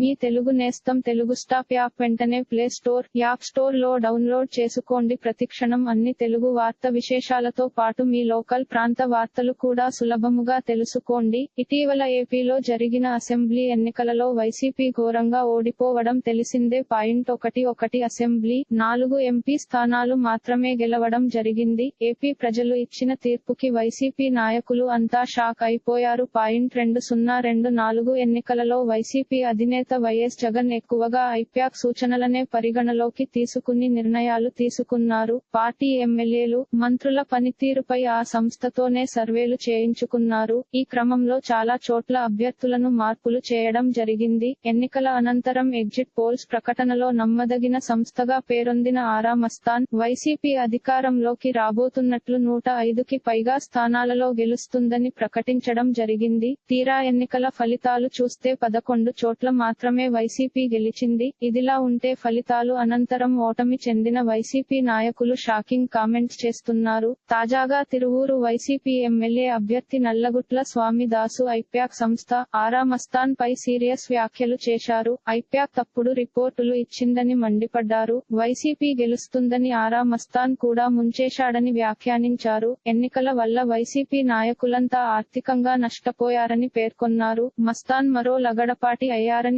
మీ తెలుగు నేస్తం Telugu stop app వెంటనే play store app స్టోర్లో డౌన్లోడ్ చేసుకోండి. ప్రతిక్షణం అన్ని తెలుగు వార్త విశేషాలతో పాటు మీ లోకల్ ప్రాంత వార్తలు కూడా సులభముగా తెలుసుకోండి. ఇటీవల ఏపీలో జరిగిన అసెంబ్లీ ఎన్నికలలో వైసీపీ ఘోరంగా ఓడిపోవడం తెలిసిందే. పాయింట్ ఒకటి ఒకటి అసెంబ్లీ నాలుగు ఎంపీ స్థానాలు మాత్రమే గెలవడం జరిగింది. ఏపీ ప్రజలు ఇచ్చిన తీర్పుకి వైసీపీ నాయకులు అంతా షాక్ అయిపోయారు. పాయింట్ రెండు సున్నా రెండు నాలుగు ఎన్నికలలో వైసీపీ అధినేత వైఎస్ జగన్ ఎక్కువగా ఐప్యాక్ సూచనలనే పరిగణలోకి తీసుకుని నిర్ణయాలు తీసుకున్నారు. పార్టీ ఎమ్మెల్యేలు మంత్రుల పనితీరుపై ఆ సంస్థతోనే సర్వేలు చేయించుకున్నారు. ఈ క్రమంలో చాలా చోట్ల అభ్యర్థులను మార్పులు చేయడం జరిగింది. ఎన్నికల అనంతరం ఎగ్జిట్ పోల్స్ ప్రకటనలో నమ్మదగిన సంస్థగా పేరొందిన ఆరా మస్తాన్ వైసీపీ అధికారంలోకి రాబోతున్నట్లు నూట ఐదుకి పైగా స్థానాలలో గెలుస్తుందని ప్రకటించడం జరిగింది. తీరా ఎన్నికల ఫలితాలు చూస్తే పదకొండు చోట్ల మాత్రమే వైసీపీ గెలిచింది. ఇదిలా ఉంటే ఫలితాలు అనంతరం ఓటమి చెందిన వైసీపీ నాయకులు షాకింగ్ కామెంట్స్ చేస్తున్నారు. తాజాగా తిరువూరు వైసీపీ ఎమ్మెల్యే అభ్యర్థి నల్లగుట్ల స్వామి దాసు ఐప్యాక్ సంస్థ ఆరా మస్తాన్ పై సీరియస్ వ్యాఖ్యలు చేశారు. ఐప్యాక్ తప్పుడు రిపోర్టులు ఇచ్చిందని మండిపడ్డారు. వైసీపీ గెలుస్తుందని ఆరా మస్తాన్ కూడా ముంచేశాడని వ్యాఖ్యానించారు. ఎన్నికల వల్ల వైసీపీ నాయకులంతా ఆర్థికంగా నష్టపోయారని పేర్కొన్నారు. మస్తాన్ మరో లగడపాటి అయ్యారని